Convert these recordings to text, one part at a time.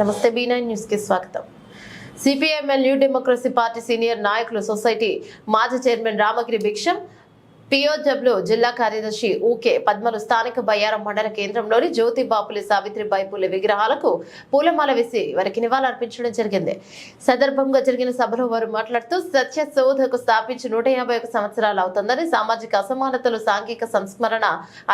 నమస్తే be nine న్యూస్కి స్వాగతం. CPML new democracy party senior నాయకులు సొసైటీ మాజీ చైర్మన్ రామగిరి భిక్షం పియోజబ్లు జిల్లా కార్యదర్శి ఊకే పద్మలు స్థానిక బయ్యారం మండల కేంద్రంలోని జ్యోతి బాపులి సావిత్రిబాయి పూలే విగ్రహాలకు పూలమాల వేసి వారికి నివాళులర్పించడం జరిగింది. సందర్భంగా జరిగిన సభలో వారు మాట్లాడుతూ సత్య శోధకు స్థాపించి నూట యాభై ఒక సంవత్సరాలు అవుతుందని సామాజిక అసమానతలు సాంఘిక సంస్మరణ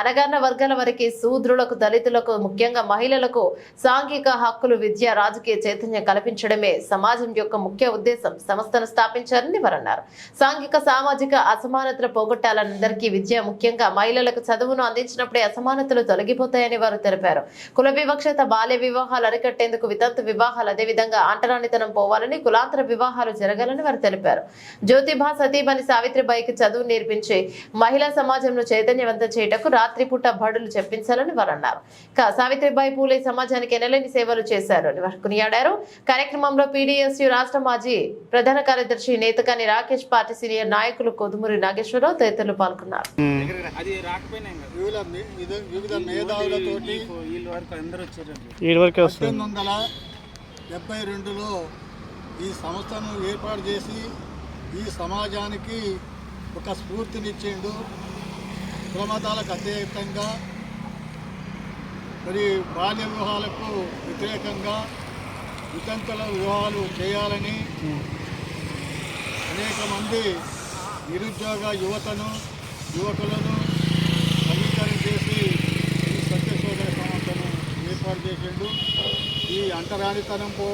అనగాన వర్గాల వారికి శూద్రులకు దళితులకు ముఖ్యంగా మహిళలకు సాంఘిక హక్కులు విద్య రాజకీయ చైతన్యం కల్పించడమే సమాజం యొక్క ముఖ్య ఉద్దేశం. సంస్థను స్థాపించారని వారన్నారు. సాంఘిక సామాజిక అసమానతలు పోగొట్టాలని అందరికీ విద్య ముఖ్యంగా మహిళలకు చదువును అందించినప్పుడే అసమానతలు తొలగిపోతాయని వారు తెలిపారు. కుల వివక్షత బాల్య వివాహాలు అరికట్టేందుకు వితంతు వివాహాలు అదేవిధంగా అంటరానితనం పోవాలని కులాంతర వివాహాలు జరగాలని వారు తెలిపారు. జ్యోతిబా సతీమణి సావిత్రిబాయికి చదువు నేర్పించి మహిళా సమాజంలో చైతన్యవంతం చేయటకు రాత్రిపూట బడులు చెప్పించాలని వారు అన్నారు. సావిత్రిబాయి పూలే సమాజానికి ఎనలేని సేవలు చేశారు అని వారు కొనియాడారు. కార్యక్రమంలో పీడీఎస్యు రాష్ట్ర మాజీ ప్రధాన కార్యదర్శి నేతకాని రాకేష్ పార్టీ సీనియర్ నాయకులు కొదుమూరి నాగేశ్వరరావు తదితరులు పాల్గొన్నారు. వివిధ మేధావులతోటి వరకు పద్దెనిమిది వందల డెబ్బై రెండులో ఈ సంస్థను ఏర్పాటు చేసి ఈ సమాజానికి ఒక స్ఫూర్తినిచ్చిండు కులమతాలకు అత్యధికంగా మరి బాల్య వివాహాలకు వ్యతిరేకంగా వితంతుల వివాహాలు చేయాలని అనేక మంది నిరుద్యోగ యువతను యువకులను సమీకరణ చేసి ఈ సత్యశోధన సంస్థను ఏర్పాటు చేసిండు. ఈ అంటరానితనం పో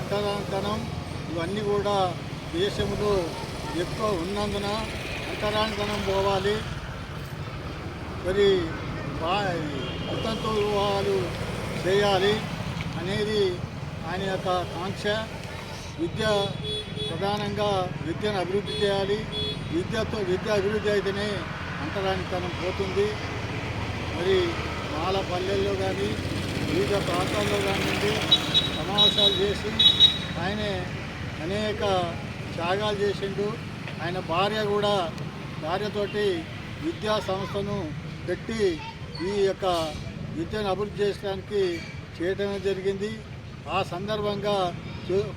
అంటరానితనం ఇవన్నీ కూడా దేశంలో ఎక్కువ ఉన్నందున అంటరానితనం పోవాలి. మరి బా వివాహాలు చేయాలి అనేది ఆయన యొక్క కాంక్ష విద్య ప్రధానంగా విద్యను అభివృద్ధి చేయాలి. విద్యతో విద్య అభివృద్ధి అయితేనే అంటరానితనం పోతుంది. మరి మాల పల్లెల్లో కానీ వివిధ ప్రాంతాల్లో కానివ్వండి సమావేశాలు చేసి ఆయనే అనేక త్యాగాలు చేసిండు. ఆయన భార్య కూడా భార్యతోటి విద్యా సంస్థను పెట్టి ఈ యొక్క విద్యను అభివృద్ధి చేయడానికి చేయటం జరిగింది. ఆ సందర్భంగా జో-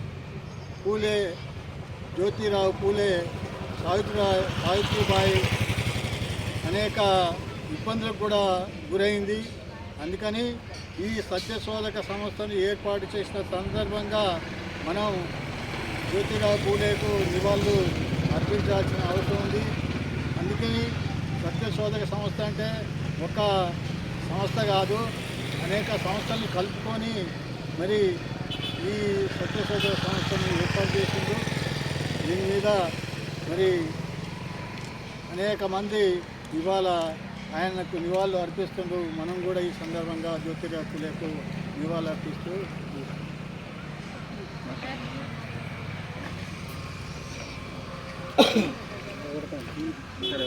పూలే జ్యోతిరావు పూలే సావిత్రి సావిత్రిబాయి అనేక ఇబ్బందులకు కూడా గురైంది. అందుకని ఈ సత్యశోధక సంస్థను ఏర్పాటు చేసిన సందర్భంగా మనం జ్యోతిరావు పూలేకు నివాళులు అర్పించాల్సిన అవసరం ఉంది. అందుకని సత్యశోధక సంస్థ అంటే ఒక సంస్థ కాదు అనేక సంస్థలను కలుపుకొని మరి ఈ సత్యశోధక సంస్థను ఏర్పాటు చేసిండు దీని మీద మరి అనేక మంది ఇవాళ ఆయనకు నివాళులు అర్పిస్తుండ్రు. మనం కూడా ఈ సందర్భంగా జ్యోతిరావు పూలేకు నివాళులు అర్పిస్తూ సరే